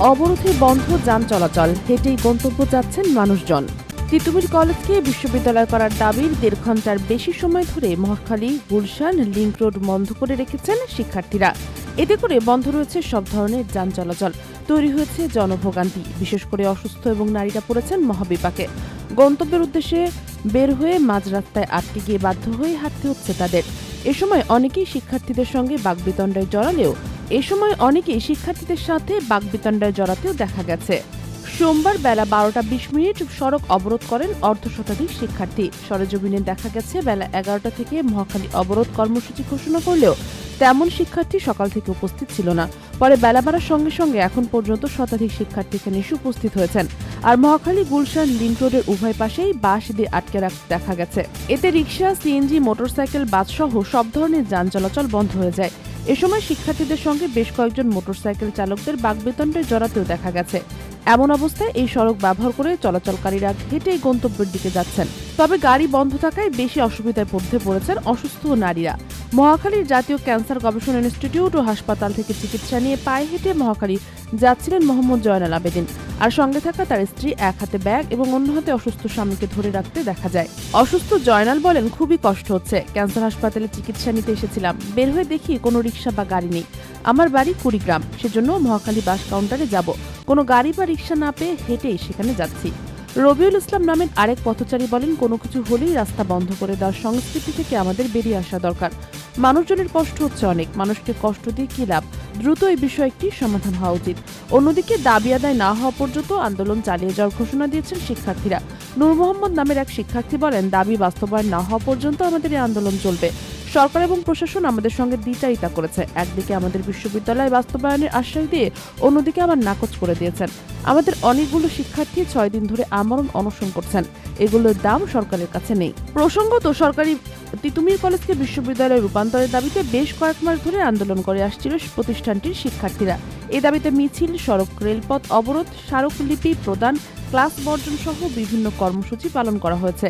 অবরোধে বন্ধ যান চলাচল, হেঁটেই গন্তব্য যাচ্ছেন মানুষজন। তিতুমির কলেজকে বিশ্ববিদ্যালয় করার দাবির দেড় ঘণ্টার বেশি সময় ধরে মহাখালী, গুলশান লিংক রোড বন্ধ করে রেখেছেন শিক্ষার্থীরা। এতে করে বন্ধ রয়েছে সব ধরনের যান চলাচল। তৈরি হয়েছে জনভোগান্তি, বিশেষ করে অসুস্থ এবং নারীরা পড়েছেন মহাবিপাকে। গন্তব্যের উদ্দেশ্যে বের হয়ে মাঝ রাস্তায় আটকে গিয়ে বাধ্য হয়ে হাঁটতে হচ্ছে তাদের। এ সময় অনেকেই শিক্ষার্থীদের সঙ্গে বাগবিতণ্ডায় জড়ালেও এ সময় অনেকেই শিক্ষার্থীদের সাথে বাগবিতণ্ডায় জড়াতেও দেখা গেছে। সোমবার বেলা বারোটা বিশ মিনিট সড়ক অবরোধ করেন অর্ধ শতাধিক শিক্ষার্থী। সরেজমিনে দেখা গেছে, বেলা এগারোটা থেকে মহাখালী অবরোধ কর্মসূচি ঘোষণা করলেও তেমন শিক্ষার্থী সকাল থেকে উপস্থিত ছিল না। পরে বেলা বাড়ার সঙ্গে সঙ্গে এখন পর্যন্ত শতাধিক শিক্ষার্থী এখানে এসে উপস্থিত হয়েছেন। আর মহাখালী, গুলশান লিংক রোডের উভয় পাশেই বাঁশ দিয়ে আটকে রাখ দেখা গেছে। এতে রিক্সা সিএনজি, মোটরসাইকেল বাস সহ সব ধরনের যান চলাচল বন্ধ হয়ে যায়। এ সময় শিক্ষার্থীদের সঙ্গে বেশ কয়েকজন মোটরসাইকেল চালকদের বাগবেতণ্ডে জড়াতেও দেখা গেছে। এমন অবস্থায় এই সড়ক ব্যবহার করে চলাচলকারীরা হেঁটেই গন্তব্যের দিকে যাচ্ছেন। তবে গাড়ি বন্ধ থাকায় বেশি অসুবিধায় পড়তে পড়েছেন অসুস্থ নারীরা। মহাখালীর জাতীয় ক্যান্সার গবেষণা ইনস্টিটিউট ও হাসপাতাল থেকে চিকিৎসা নিয়ে পায়ে হেঁটে মহাখালী যাচ্ছিলেন মোহাম্মদ জয়নাল আবেদিন। আর সঙ্গে থাকা তার স্ত্রী এক হাতে ব্যাগ এবং অন্য হাতে অসুস্থ স্বামীকে ধরে রাখতে দেখা যায়। অসুস্থ জয়নাল বলেন, খুবই কষ্ট হচ্ছে। ক্যান্সার হাসপাতালে চিকিৎসা নিতে এসেছিলাম। বের হয়ে দেখি কোনো রিক্সা বা গাড়ি নেই। আমার বাড়ি কুড়িগ্রাম। সেজন্য মহাখালী বাস কাউন্টারে যাব। কোনো গাড়ি বা রিক্সা না পেয়ে হেঁটেই সেখানে যাচ্ছি। রবিউল ইসলাম নামের আরেক পথচারী বলেন, কোনো কিছু হলেই রাস্তা বন্ধ করে দেওয়ার সংস্কৃতি থেকে আমাদের বেরিয়ে আসা দরকার। মানুষজনের কষ্ট হচ্ছে অনেক, মানুষকে কষ্ট দিয়ে কি লাভ? দ্রুত এই বিষয়ে একটি সমাধান হওয়া উচিত। অন্যদিকে, দাবি আদায় না হওয়া পর্যন্ত আন্দোলন চালিয়ে যাওয়ার ঘোষণা দিয়েছেন শিক্ষার্থীরা। নূর মোহাম্মদ নামের এক শিক্ষার্থী বলেন, দাবি বাস্তবায়ন না হওয়া পর্যন্ত আমাদের এই আন্দোলন চলবে। সরকার এবং প্রশাসন আমাদের সঙ্গে দ্বিচারিতা করেছে। একদিকে আমাদের বিশ্ববিদ্যালয় বাস্তবায়নের আশ্বাস দিয়ে অন্যদিকে আবার নাকচ করে দিয়েছেন। আমাদের অনেকগুলো শিক্ষার্থী ছয় দিন ধরে আমরণ অনশন করছেন। এগুলোর দাম সরকারের কাছে নেই। প্রসঙ্গত সরকারি তিতুমির কলেজকে বিশ্ববিদ্যালয়ে রূপান্তরের দাবিতে বেশ কয়েক মাস ধরে আন্দোলন করে আসছিল প্রতিষ্ঠানটির শিক্ষার্থীরা। এ দাবিতে মিছিল, সড়ক, রেলপথ, অবরোধ, স্মারকলিপি প্রদান, ক্লাস বর্জন সহ বিভিন্ন কর্মসূচি পালন করা হয়েছে।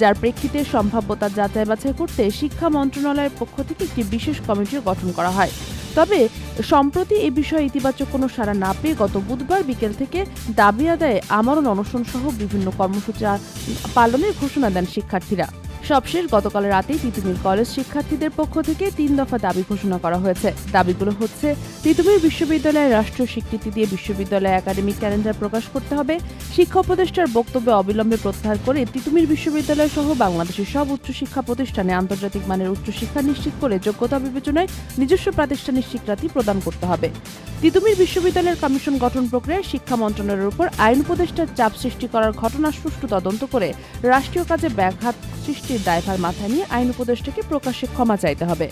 যার প্রেক্ষিতে সম্ভাব্যতা যাচাই বাছাই করতে শিক্ষা মন্ত্রণালয়ের পক্ষ থেকে একটি বিশেষ কমিটির গঠন করা হয়। তবে সম্প্রতি এ বিষয়ে ইতিবাচক কোনো সাড়া না পেয়ে গত বুধবার বিকেল থেকে দাবি আদায়ে আমরণ অনশন সহ বিভিন্ন কর্মসূচি পালনের ঘোষণা দেন শিক্ষার্থীরা। সবশেষ গতকাল রাতে তিতুমির কলেজ শিক্ষার্থীদের পক্ষ থেকে তিন দফা দাবি ঘোষণা করা হয়েছে। দাবিগুলো হচ্ছে, তিতুমির বিশ্ববিদ্যালয়ে রাষ্ট্রীয় স্বীকৃতি দিয়ে বিশ্ববিদ্যালয় একাডেমিক ক্যালেন্ডার প্রকাশ করতে হবে। শিক্ষা উপদেষ্টার বক্তব্য অবিলম্বে প্রত্যাহার করে তিতুমির বিশ্ববিদ্যালয় সহ বাংলাদেশের সব উচ্চশিক্ষা প্রতিষ্ঠানে আন্তর্জাতিক মানের উচ্চশিক্ষা নিশ্চিত করে যোগ্যতা বিবেচনায় নিজস্ব প্রাতিষ্ঠানিক স্বীকৃতি প্রদান করতে হবে। তিতুমির বিশ্ববিদ্যালয়ের কমিশন গঠন প্রক্রিয়ায় শিক্ষা মন্ত্রণালয়ের উপর আইন উপদেষ্টার চাপ সৃষ্টি করার ঘটনা সুষ্ঠু তদন্ত করে রাষ্ট্রীয় কাজে ব্যাঘাত সৃষ্টির দায়ভার মাথায় নিয়ে আইন উপদেষ্টাকে প্রকাশ্যে ক্ষমা চাইতে হবে।